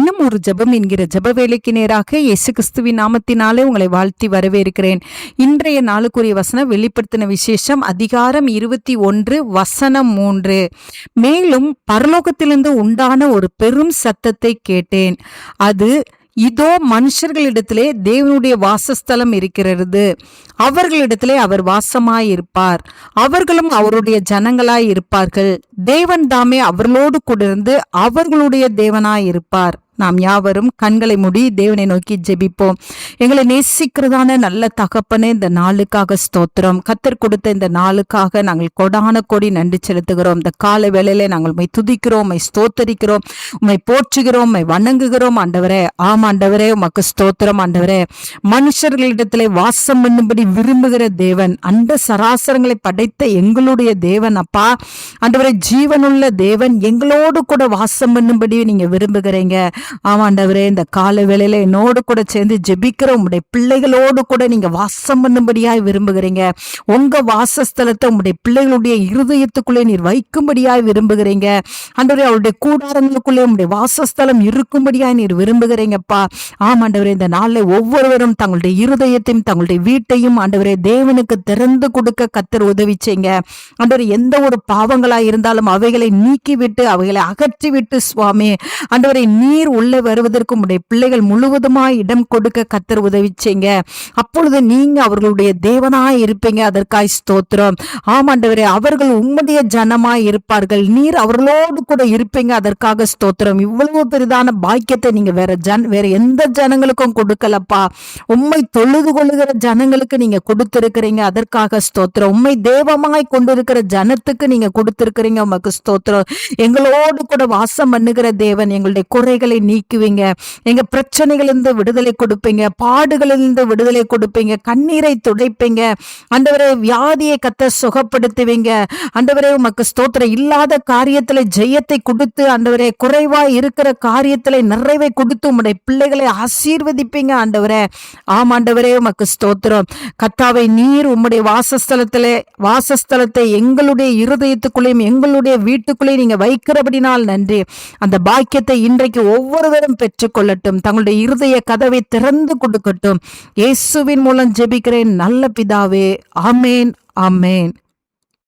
தினம் ஒரு ஜெபம் என்கிற ஜப வேலைக்கு நேராக இயேசு கிறிஸ்துவின் நாமத்தினாலே உங்களை வாழ்த்தி வரவேற்கிறேன். இன்றைய நாளுக்குரிய வசனம் வெளிப்படுத்தின விசேஷம் அதிகாரம் இருபத்தி ஒன்று வசனம் மூன்று. மேலும் பரலோகத்திலிருந்து உண்டான ஒரு பெரும் சத்தத்தை கேட்டேன். அது இதோ மனுஷர்களிடத்திலே தேவனுடைய வாசஸ்தலம் இருக்கிறது. அவர்களிடத்திலே அவர் வாசமாயிருப்பார். அவர்களும் அவருடைய ஜனங்களாய் இருப்பார்கள் தேவன் தாமே அவர்களோடு கூட இருந்து அவர்களுடைய தேவனாய் இருப்பார் நாம் யாவரும் கண்களை மூடி தேவனை நோக்கி ஜெபிப்போம். எங்களை நேசிக்கிறதான நல்ல தகப்பனே இந்த நாளுக்காக ஸ்தோத்திரம். கத்தர் கொடுத்த இந்த நாளுக்காக நாங்கள் கொடான கொடி நன்றி செலுத்துகிறோம். இந்த கால வேளையில நாங்கள் உண்மை துதிக்கிறோம் உண்மை ஸ்தோத்தரிக்கிறோம் உண்மை போற்றுகிறோம் உண்மை வணங்குகிறோம். ஆண்டவரே ஆம் ஆண்டவரே உமக்கு ஸ்தோத்திரம் ஆண்டவரே. மனுஷர்களிடத்திலே வாசம் பண்ணும்படி விரும்புகிற தேவன் அந்த சராசரங்களை படைத்த எங்களுடைய தேவன் அப்பா. ஆண்டவரே ஜீவனுள்ள தேவன் எங்களோடு கூட வாசம் பண்ணும்படி நீங்க விரும்புகிறீங்க. ஆமாண்டவரே இந்த கால வேளையில என்னோடு கூட சேர்ந்து ஜெபிக்கிற உங்களுடைய பிள்ளைகளோடு கூட நீங்க வாசம் பண்ணும்படியாய் விரும்புகிறீங்க. உங்க வாசஸ்தலத்தை உங்களுடைய பிள்ளைகளுடைய இருதயத்துக்குள்ளே நீர் வைக்கும்படியாய் விரும்புகிறீங்க. ஆண்டவரே அவருடைய கூடாரங்களுக்குள்ளே உங்களுடைய வாசஸ்தலம் இருக்கும்படியாய் நீர் விரும்புகிறீங்கப்பா. ஆமாண்டவரே இந்த நாளில் ஒவ்வொருவரும் தங்களுடைய இருதயத்தையும் தங்களுடைய வீட்டையும் ஆண்டவரே தேவனுக்கு திறந்து கொடுக்க கத்தர் உதவி செய்யுங்க. ஆண்டவரே எந்த ஒரு பாவங்களாய் இருந்தாலும் அவைகளை நீக்கிவிட்டு அவைகளை அகற்றிவிட்டு சுவாமி. ஆண்டவரை நீர் உள்ளே வருவதற்கு உடைய பிள்ளைகள் முழுவதுமாய் இடம் கொடுக்க கத்தர் உதவி செய்யுங்க அப்பொழுது நீங்க அவர்களுடைய தேவனாய் இருப்பீங்க. அதற்காய் ஸ்தோத்திரம். ஆமாண்டவரே அவர்கள் உம்முடைய ஜனமாய் இருப்பார்கள். நீர் அவர்களோடு கூட இருப்பீங்க. அதற்காக ஸ்தோத்திரம். இவ்வளவு பெரிதான பாக்கியத்தை நீங்க வேற ஜன் வேற எந்த ஜனங்களுக்கும் கொடுக்கலப்பா. உண்மை தொழுது கொள்ளுகிற ஜனங்களுக்கு நீங்க கொடுத்திருக்கிறீங்க. அதற்காக ஸ்தோத்திரம். உண்மை தேவமாய் கொண்டிருக்கிற ஜனத்துக்கு நீங்க கொடுத்திருக்கிறீங்க. உமக்கு ஸ்தோத்திரம். எங்களோடு கூட வாசம் பண்ணுகிற தேவன் எங்களுடைய குறைகளை நீக்குவீங்க. எங்க பிரச்சனைகளிலிருந்து விடுதலை கொடுப்பீங்க. பாடுகளிலிருந்து விடுதலை கொடுப்பீங்க. கண்ணீரை துடைப்பீங்க. அந்தவரை வியாதியை கத்த சுகப்படுத்துவீங்க. அந்தவரை உமக்கு ஸ்தோத்திரம். இல்லாத காரியத்துல ஜெயத்தை கொடுத்து அந்தவரை குறைவா இருக்கிற காரியத்துல நிறைவை கொடுத்து உம்முடைய பிள்ளைகளை ஆசீர்வதிப்பீங்க ஆண்டவரே. ஆமாண்டவரே உமக்கு ஸ்தோத்திரம். கத்தாவை நீர் உம்முடைய வாசஸ்தலத்திலே வாசஸ்தலத்தை எங்களுடைய இருதயத்துக்குள்ளேயும் எங்களுடைய வீட்டுக்குள்ளேயும் நீங்க வைக்கிறபடினால் நன்றி. அந்த பாக்கியத்தை இன்றைக்கு ஒவ்வொரு ஒவ்வொருவரும் பெற்றுக்கொள்ளட்டும். தங்களுடைய இருதய கதவை திறந்து கொடுக்கட்டும். இயேசுவின் மூலம் ஜெபிக்கிறேன். நல்ல பிதாவே ஆமேன் ஆமேன்.